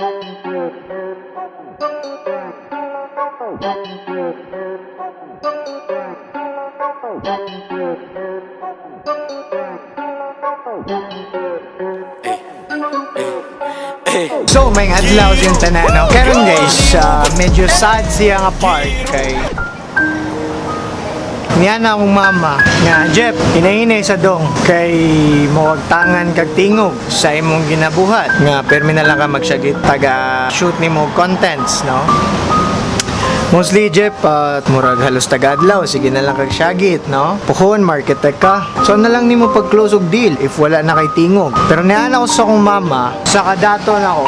So, may adlaw yung tanano. Karon guys, uh, medyo sad siya nga part kay Niya na akong mama nga Jeff, hinahinay sa dong kay mawagtangan kag tingog sa imong ginabuhat. Nga permi na lang ka magsagit taga shoot nimo contents no Mostly, Jeff, uh, murag halos tagadlaw, sige na lang kag syagit, no? Puhon, market tech ka. So, na lang nimo pag-close deal if wala na kay tingog. Pero niana ko sa akong mama, sa kadato na ako,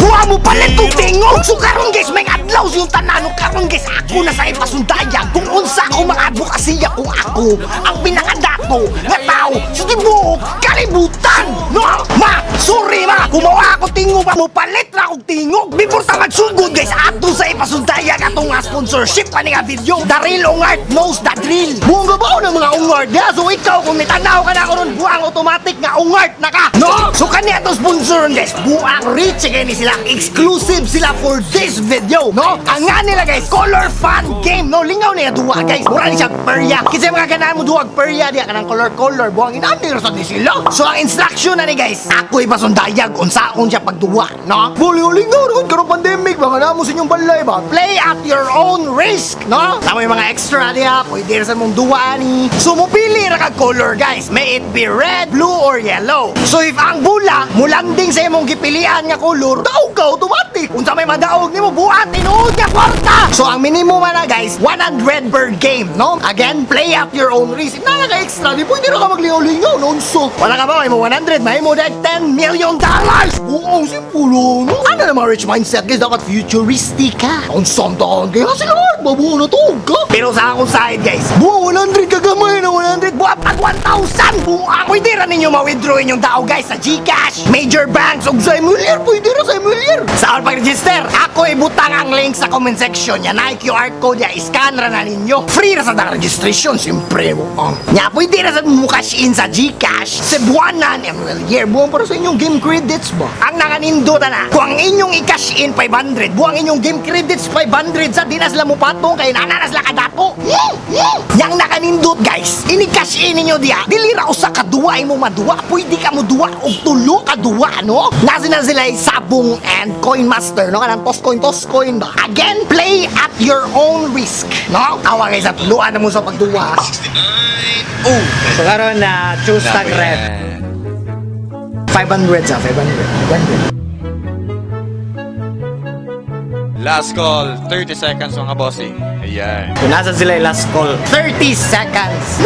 Buha mo palit kong tingog! So karon guys, may adlaw yung tanan karon guys, ako na sa ipasundayag kung unsa ako mga advokasya kung ako ang pinakadato nga tao sa tibuok kalibutan! No? Ma! Sorry ma! Kumawa ako tingog pa mo palit na akong tingog! Before ta magsugod guys, ato sa ipasundayag atong nga sponsorship pa nga video. The real ungart knows the drill. Buong gabaw ng mga ungart nga. So ikaw kung nitanaw ka na ako ron, buang automatic nga ungart na ka. No? So kanya itong sponsor guys, buang rich ni sila. Exclusive sila for this video. No? Ang nga nila guys, color fun game. No? Lingaw niya duwa guys. Mura ni siya perya. Kasi mga ganaan mo duwag perya diya ka ng color color. Buang inandir sa di sila. So ang instruction na ni guys, ako ipasundayag unsa akong siya pagduwa. No? Buli lingaw ron karon pandemic. Mga namo sa inyong balay ba? Play at your own risk. No? Tama yung mga extra diya. Pwede sa mong duwa ni. So mupili ra kag color guys. May it be red, blue, or yellow. So if ang bula, mulanding sa imong gipilian nga color, daog ka automatic. Unsa may madaog nimo buhat tinuod nga kwarta. So ang minimum na guys, 100 per game, no? Again, play at your own risk. If na ka extra, di pwede na ka maglingaw-lingaw, nonso. Wala ka ba, may mo 100, may mo dahil 10 million dollars. Buong simpulo, no? Ano na mga rich mindset guys, dapat futuristic ka. Ang sandahan kaya Lord, mabuo na to. Pero sa akong side guys, buong 100 kagamay na 100, buhat at 1,000 buang. Pwede ra ninyo ma-withdraw inyong tao guys sa Gcash, major banks, o sa Emilier, pwede ra sa Emilier. Sa akong pag-register, ako ibutang ang link sa comment section. Yan na QR code, ya scan ra na ninyo. Free ra sa dang registration, siyempre mo. ang. Nya, pwede ra sa mo cash in sa Gcash, Cebuanan, Emilier, buong para sa inyong game credits ba? Ang nanganindota na, kung ang inyong i-cash in 500, buang inyong game credits 500 sa dinas la mo patong kay nananas la kadato. Yang nakanindot guys, ini-cash in ninyo diya, dili ra usa ka duwa imo maduwa, pwede ka mo duwa og tulo ka duwa, no? Nasi na sila ay sabong and coin master, no? Kanang toss coin, toss coin ba? Again, play at your own risk, no? Awa guys, at tuluan na mo sa pagduwa. oh, so karon na choose tag red. 500 sa 500. 500. Last call, 30 seconds mga bossing. Ayan. Kung nasa sila yung last call, 30 seconds.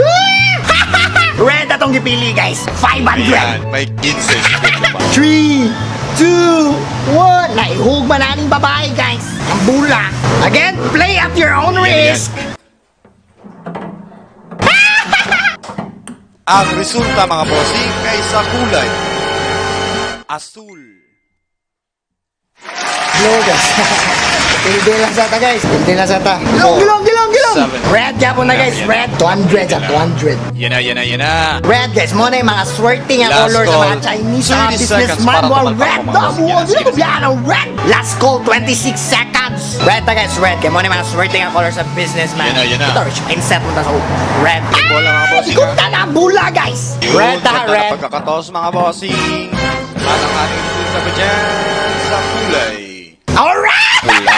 Red atong gipili guys, 500. Ayan, may 15 seconds pa. 3, 2, 1. Naihugma na aning babae, guys. Ang bula. Again, play at your own risk. Ang resulta mga bossing ay sa kulay. Asul. Blow guys. Pildi lang sa ta guys. Pildi lang sa ta. Gilong, gilong, gilong, gilong. Red yapon na, guys. Red. 200 sa 200. Yan na, yan na, yan na. Red, guys. Mo na yung mga swerte nga color sa mga. Chinese 30 mga businessman. Mga red ang Sino sige, ba yan ang red? Last call, 26 seconds. Red ta, guys. Red. Kaya mo na yung mga swerte nga color sa businessman. Yan na, yan na. Ito, Rich. Inset mo ta sa red. Bola mga bossing. Ikot na na bula, guys. Red ta, red. pagkakatos mga bossing. At ang ating resulta ba dyan sa kulay. Alright! Pula.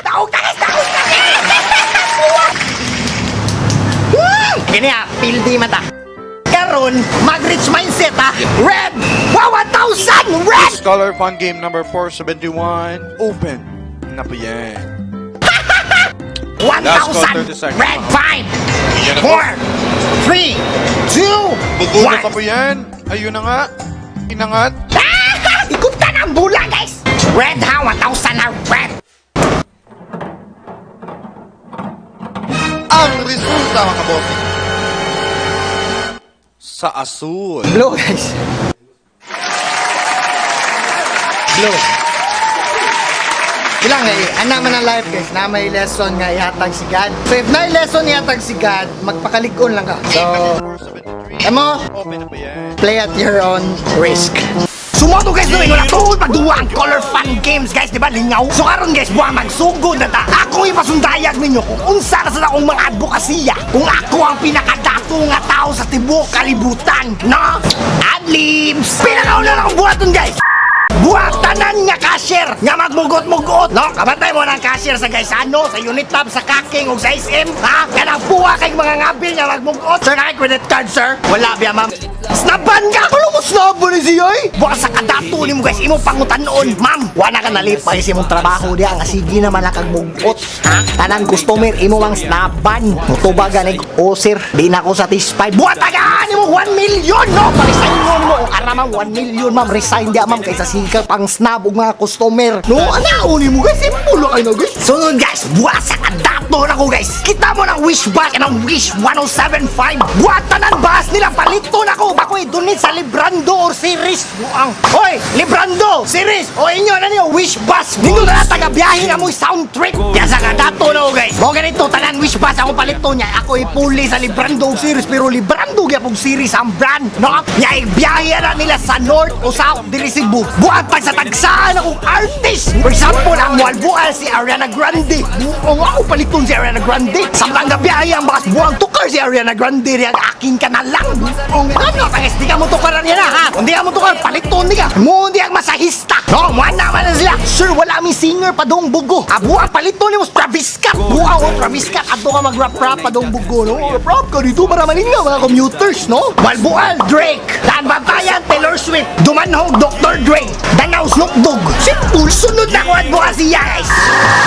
Taog na guys! Taog na guys! Kini ah, pildi mata. Karon, mag-rich mindset ah. Red! Wow, 1,000! Red! Scholar Fun Game number 471. Open. Na po yan. 30 1,000! seconds. Red 5! Yan na po. 4! 3! 2! Bubuno pa po yan. Ayun na nga. Inangat. Ah! Ikot ka ng bula guys! Red ha, 1,000 na red! Ang resulta mga bossing. Sa asul. Blow guys. Blow. Ilang nga eh, ana man ang life guys, na may lesson nga ihatag si God. So if na lesson ihatag si God, magpakalikon lang ka. So, 473. Amo, play at your own risk. Sumoto guys no wala tuol pagduwa ang color fun games guys, di ba? Lingaw. So karon guys, buwan magsugod na ta. Ako ipasundayag ninyo kung unsa na sa akong mga advokasya. Kung ako ang pinakadato nga tao sa tibuok kalibutan, no? Adlibs. Pinakauna na akong buhaton guys. Buhatanan nga cashier! Nga magmugot-mugot no? Kabantay mo ng cashier sa guys ano? Sa unit tab sa kaking ug sa SM ha? Kanang buwa kay mga ngabil nga magmugot. Sir kay credit card sir? Wala biya ma'am snaban ka! Kuno mo snaban ni siya eh buwa sa kadato ni mo guys imo pangutan noon ma'am wala ka nalipay sa imong trabaho diya nga sige naman lang kag mugot ha? Tanang customer imo mang snaban mutubagan ig o sir di na ako satisfied. Buwa tagaan mo 1 million no? Parisayin mo o aramang 1 million ma'am resign diya ma'am kaysa siga pang snab og mga customer. No ano ni mo guys simple ay na guys? Sunod guys buwa sa kadato na ko guys. Kita mo ng wish bus ng wish 1075 buwa tanan bus nila palito na ko bakoy donate sa Librando or series. Buang hoy Librando series. O inyo na niyo? Wish bus. Dito na taga biyahe na mo sound trip kaya sa kadato na ko guys. Mo ganito tanan wish bus. Ako palito niya. Ako ipuli sa Librando og series. Pero Librando gyud og series ang brand no? Nya ibiyahe na nila sa north o south diri Cebu. Buhat pa sa tagsaan akong artist. For example ang buwan si Ariana Grande. Ako paliton si Ariana Grande. Samtang gabiyahe ang bakas buwang tukar si Ariana Grande riyan akin ka na lang. Buong ano tangis di ka mo tukaran yan ha? Hindi ka mo tukar paliton di ka. Mo hindi ang masahista. No mo naman na sila. Sir wala mi singer pa dong bugo. Buwang paliton ni mo Travis Scott buwang o Travis Scott ato ka. Mag rap rap pa dong bugo no? Rap ka dito para maninga mga commuters no? Balbual Drake. Dan Bantayan Taylor Swift. Dumanhog Dr. Dre. Danaw Snoop Dogg. Simple sunod na at bukas siya guys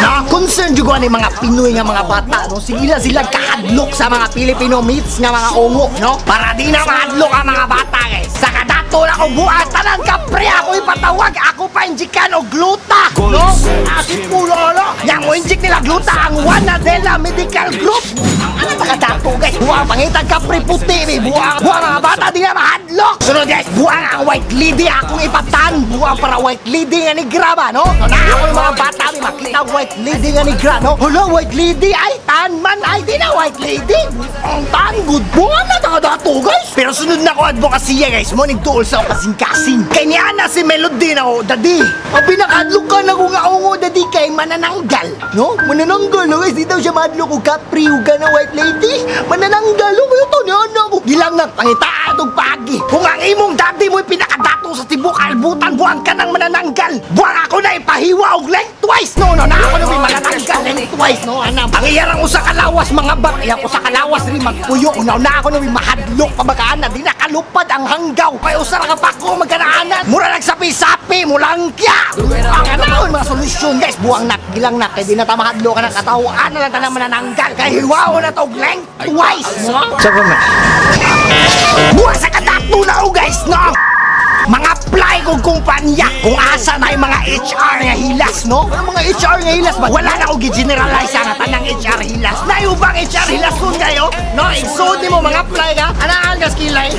na concern juga ni mga Pinoy nga mga bata no? Sige lang sila kahadlok sa mga Filipino meets nga mga ungo no? Para di na mahadlok ang mga bata guys sa kadato na ko bukas tanan kapre ako ipatawag ako pa injikan og gluta no? Asin pulo no? Yang injik nila gluta ang Juana Dela Medical Group. Ano ba kadato guys? Buwang pangitan kapre puti mi buwang buwang mga bata di na mahadlok sunod guys buwang ang white lady. Akong ipatan. Buwang para white lady nga ni graba no? No na ako mga bata mi makita white lady nga ni gra no? Hala white lady ay tan man ay di na white lady. Ang tan good buwang na taka dato guys. Pero sunod na ko advokasya guys. Mo nigtuol sa kasing-kasing. Kay ni Ana si Melody na ko dadi. Ang pinakadlok ka na ko nga ungo dadi kay manananggal no? Manananggal no guys. Di daw siya madlok og kapri ka na white lady. Manananggal no kayo to ni Ana ko gilang nga pangitaan og pagi kung ang imong daddy mo pinakadato sa tibok albutan buwang ka nang manananggal. Buwang ako na ipahiwa og lengthwise no no na ako na may manananggal lengthwise no ana pangiyarang usa ka lawas mga bat iya ko sa kalawas ri magpuyo. Unaw na ako na may mahadlok pabagaan na di nakalupad ang hanggaw. Kay usa ra ka pako magkanaanan. Mura nagsapi-sapi mulangkya. Ang anahon mga solusyon guys. Buwang nak gilang nak. Kay di na ta mahadlok ka ng katawaan na lang ta na manananggal. Kay hiwaw na to lengthwise no Sa pa man. Buwa sa kadato na o guys, no? Mga apply kong kumpanya kung asa na yung mga HR nga hilas, no? Ang mga HR nga hilas ba? Wala na ko gi-generalize ang tanang HR hilas. Na yung bang HR hilas kun kayo? No, igsud mo mga apply ka. Anaan ka skillay?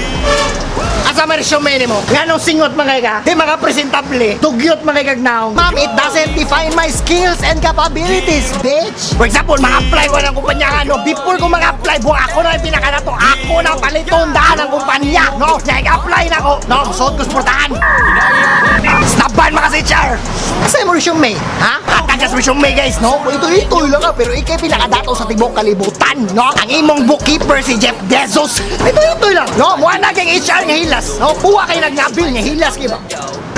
May resume mo? Nga nung singot mga ka? Di mga presentable. Tugyot mga kagnaong. Ma'am, it doesn't define my skills and capabilities, bitch. For example, mga apply ko ng kumpanya nga, no? Before ko mga apply, buong ako na yung pinakanato. Ako na paliton daan ng kumpanya, no? Kaya apply na ko. No, suot ko sportahan. Snaban mga sa HR. Asa yung resume? Ha? Ka sa resume, guys, no? Ito, ito lang ka, pero ikay pinakadato sa tibok kalibutan, no? Ang imong bookkeeper si Jeff Bezos. Ito, ito lang. No, mukha na kang HR hilas. No, puwa kay nagnabil nga hilas, kiba.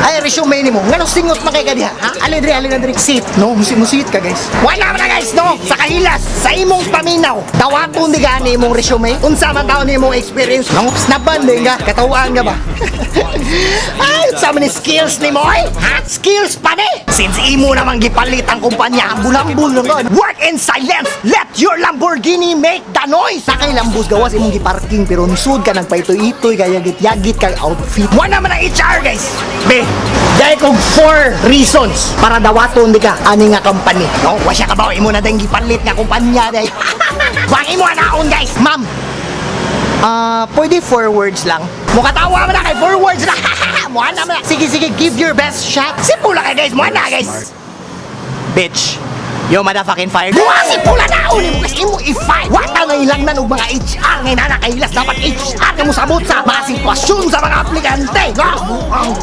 Ay, resume ni mo. Nga no, singot man kay ka diha, ha? Alin diri, alin diri. Sit, no? Musit, musit ka, guys. Wala man na, guys, no? Sa kahilas, sa imong paminaw. Dawaton di gani imong resume. Unsa man taon imong experience, no? Snaban din ka, katawaan ka ba? Ay, unsa man ni skills ni mo, ay? Ha? Skills pa ni? Since imo naman gipalit ang kumpanya, ang bulambul lang ka. Work in silence. Let your Lamborghini make the noise. Sakay lambos gawas imong giparking pero nisud ka nagpaitoy-itoy kaya yagit kay outfit. Wala naman ang HR, guys. Kong four reasons para dawaton di ka ani nga company. No, wa siya ka ba imo na dang gipalit nga kumpanya dahil. Wang imo anaon, guys. Ma'am, Ah, pwede four words lang. Mukatawa mo na kay four words na. Mukha na mo na. Sige, sige, give your best shot. Simple lang kayo, guys. Mukha na, guys. Bitch. Yo, motherfucking fired. Mukha simple na uli mo kasi imo i-fight. Wata nga ilang na ng mga HR ngayon na nakahilas. Dapat HR ka mo sabot sa mga sitwasyon sa mga aplikante. Mukhang...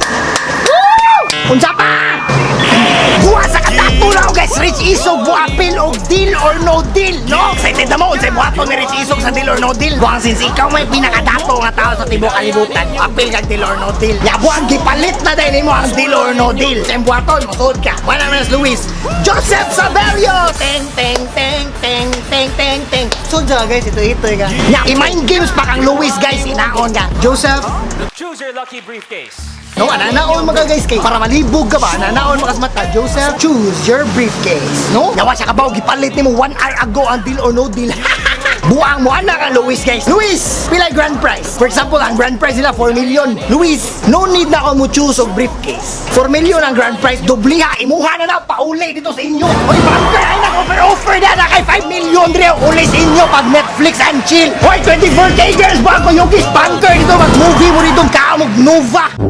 Unsa pa? Buha sa kadato na guys, Rich Isog, buha appeal og deal or no deal, no? Excited na mo, unsay buhaton ni Rich Isog sa deal or no deal? Buhang since ikaw may pinakadato nga tao sa tibok kalibutan, appeal kag deal or no deal. Ya buhang gipalit na din mo ang deal or no deal. Sa buhaton, masud ka. Wala man Luis. Joseph Saverio! Teng, teng, teng, teng, teng, teng, teng. So dyan guys, ito ito ka. Nya, i-mind games pa kang Luis guys, inaon ka. Joseph, Choose your lucky briefcase. No, ananaon mga guys kay para malibog ka ba? Ananaon makas mata. Joseph, choose your briefcase. No? Yawa siya kabaw, gipalit ni mo one hour ago ang deal or no deal. Buang mo ana ka Luis guys. Luis, pila grand prize? For example, ang grand prize nila 4 million. Luis, no need na ako mo choose og briefcase. 4 million ang grand prize, dubliha, imuha na na pauli dito sa inyo. Oy, banker ay nag offer offer na na kay 5 million dre uli inyo pag Netflix and chill. Hoy, 24K girls ba ako yung banker dito mag-movie mo dito kaamog Nova.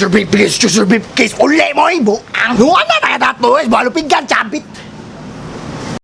Your briefcase, your briefcase. Uli mo ibo. Ang nuwa na na dato, eh. Ka, chapit.